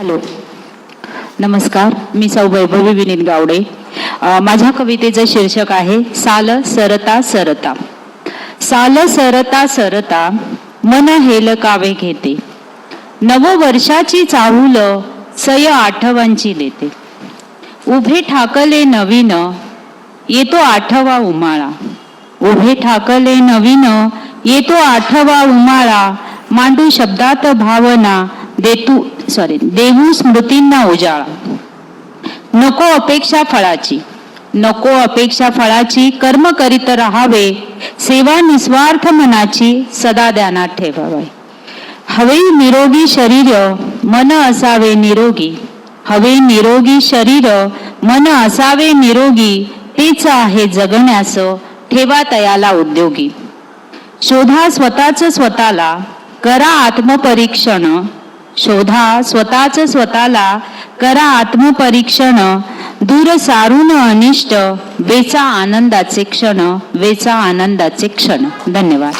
Hello. नमस्कार मी सौ वैभवी विनीत गावडे. माझ्या कवितेचं शीर्षक आहे साल सरता सरता. साल सरता सरता मन हेल कावे घेते. नव वर्षाची चाहूल सय आठवांची देते. उभे ठाकले नवीन येतो आठवा उमाळा. उभे ठाकले नवीन येतो आठवा उमाळा. मांडू शब्दात भावना देतू सॉरी देहू स्मृतींना उजाळा. नको अपेक्षा फळाची. नको अपेक्षा फळाची कर्म करीत राहावे. सेवा निस्वार्थ मनाची सदा ध्यानात ठेवावे. हवे निरोगी शरीर मन असावे निरोगी. हवे निरोगी शरीर मन असावे निरोगी. तेच आहे जगण्यास ठेवा तयाला उद्योगी. शोधा स्वतःच स्वतःला करा आत्मपरीक्षण. शोधा स्वतःच स्वतःला करा आत्मपरीक्षण. दूर सारून अनिष्ट वेचा आनंदाचे क्षण वेचा आनंदाचे क्षण. धन्यवाद.